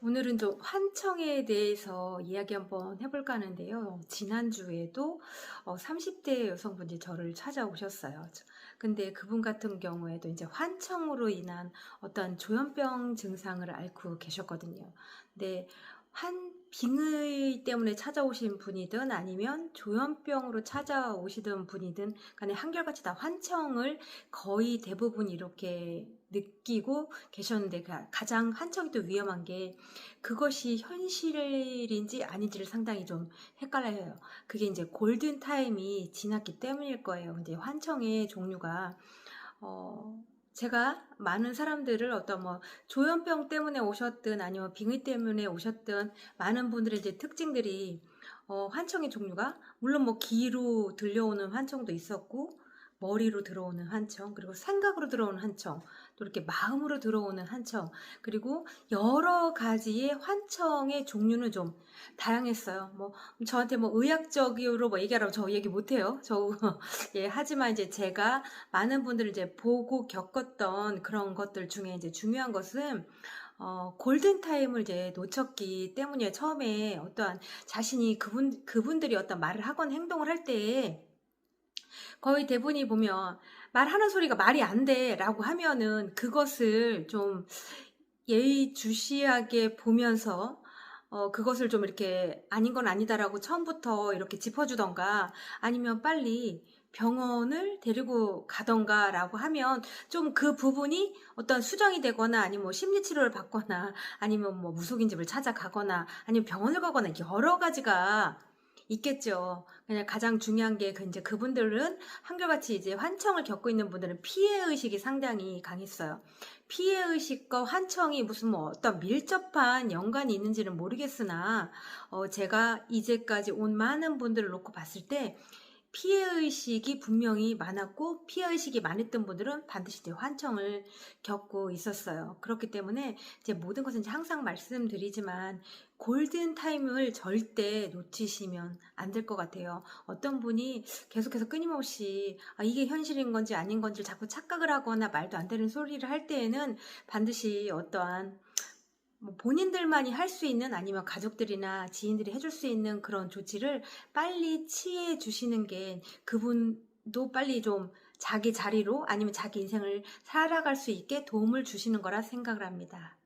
오늘은 좀 환청에 대해서 이야기 한번 해볼까 하는데요. 지난주에도 어, 30대 여성분이 저를 찾아오셨어요. 저- 근데 그분 같은 경우에도 이제 환청으로 인한 어떤 조현병 증상을 앓고 계셨거든요. 근데 한 빙의 때문에 찾아오신 분이든 아니면 조현병으로 찾아오시던 분이든 간에 한결같이 다 환청을 거의 대부분 이렇게 느끼고 계셨는데 가- 가장 환청이 또 위험한 게 그것이 현실인지 아닌지를 상당히 좀 헷갈려요. 그게 이제 골든 타임이 지났기 때문일 거예요. 이제 환청의 종류가 어 제가 많은 사람들을 어떤 뭐 조현병 때문에 오셨든 아니면 빙의 때문에 오셨든 많은 분들의 이제 특징들이 어 환청의 종류가 물론 뭐 귀로 들려오는 환청도 있었고 머리로 들어오는 환청 그리고 생각으로 들어오는 환청 또 이렇게 마음으로 들어오는 환청 그리고 여러 가지의 환청의 종류는 좀 다양했어요. 뭐 저한테 뭐 의학적으로 뭐 얘기하라고 저 얘기 못해요. 저 예 하지만 이제 제가 많은 분들을 이제 보고 겪었던 그런 것들 중에 이제 중요한 것은 어, 골든 타임을 이제 놓쳤기 때문에 처음에 어떠한 자신이 그분 그분들이 어떤 말을 하건 행동을 할 때에 거의 대부분이 보면 말하는 소리가 말이 안 돼라고 하면은 그것을 좀 예의주시하게 보면서 어, 그것을 좀 이렇게 아닌 건 아니다라고 처음부터 이렇게 짚어주던가 아니면 빨리 병원을 데리고 가던가 라고 하면 좀 그 부분이 어떤 수정이 되거나 아니면 뭐 심리치료를 받거나 아니면 뭐 무속인 집을 찾아가거나 아니면 병원을 가거나 여러 가지가 있겠죠. 그냥 가장 중요한 게그 이제 그분들은 한결같이 이제 환청을 겪고 있는 분들은 피해 의식이 상당히 강했어요. 피해 의식과 환청이 무슨 뭐 어떤 밀접한 연관이 있는지는 모르겠으나 어 제가 이제까지 온 많은 분들을 놓고 봤을 때 피해 의식이 분명히 많았고 피해 의식이 많았던 분들은 반드시 이제 환청을 겪고 있었어요. 그렇기 때문에 이제 모든 것은 이제 항상 말씀드리지만 골든 타임을 절대 놓치시면 안 될 것 같아요. 어떤 분이 계속해서 끊임없이 아, 이게 현실인 건지 아닌 건지 자꾸 착각을 하거나 말도 안 되는 소리를 할 때에는 반드시 어떠한 뭐 본인들만이 할 수 있는 아니면 가족들이나 지인들이 해줄 수 있는 그런 조치를 빨리 취해 주시는 게 그분도 빨리 좀 자기 자리로 아니면 자기 인생을 살아갈 수 있게 도움을 주시는 거라 생각을 합니다.